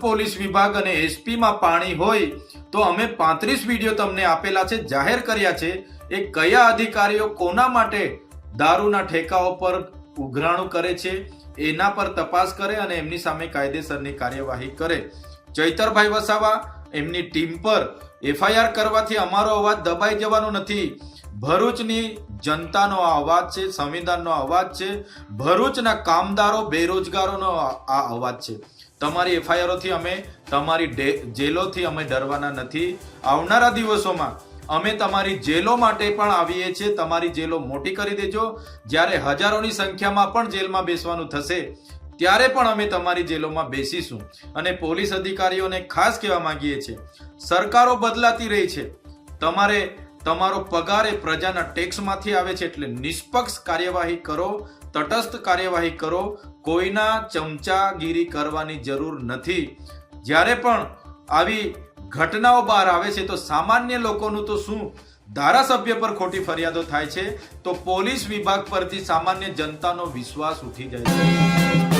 Police વિભાગ અને એસપીમાં પાણી હોય તો અમે પાંત્રીસ વીડિયો તમને આપેલા છે, જાહેર કર્યા છે. એ કયા અધિકારીઓ કોના માટે દારૂના ઠેકાઓ પર ઉઘરાણું કરે છે, એના પર તપાસ કરે અને એમની સામે કાયદેસરની કાર્યવાહી કરે. ચૈતરભાઈ વસાવા એમની ટીમ પર એફઆઈઆર કરવાથી અમારો અવાજ દબાઈ જવાનો નથી. ભરૂચની જનતાનો આ અવાજ છે, સંવિધાનનો અવાજ છે, ભરૂચના કામદારો બેરોજગારોનો આ અવાજ છે. તમારી એફઆઈઆરોથી અમે, તમારી જેલોથી અમે ડરવાના નથી. આવનારા દિવસોમાં અમે તમારી જેલો માટે પણ આવીએ છીએ. તમારી જેલો મોટી કરી દેજો. જ્યારે હજારોની સંખ્યામાં પણ જેલમાં બેસવાનું થશે ત્યારે પણ અમે તમારી જેલોમાં બેસીશું અને પોલીસ અધિકારીઓને ખાસ કહેવા માંગીએ છીએ, સરકારો બદલાતી રહી છે. તમારે, તમારો પગાર એ પ્રજાના ટેક્સમાંથી આવે છે એટલે નિષ્પક્ષ કાર્યવાહી કરો, તટસ્થ કાર્યવાહી કરો, કોઈના ચમચાગીરી કરવાની જરૂર નથી. જ્યારે પણ આવી ઘટનાઓ બહાર આવે છે તો સામાન્ય લોકોનું તો શું? ધારાસભ્ય પર ખોટી ફરિયાદો થાય છે તો પોલીસ વિભાગ પરથી સામાન્ય જનતાનો વિશ્વાસ ઉઠી જાય છે.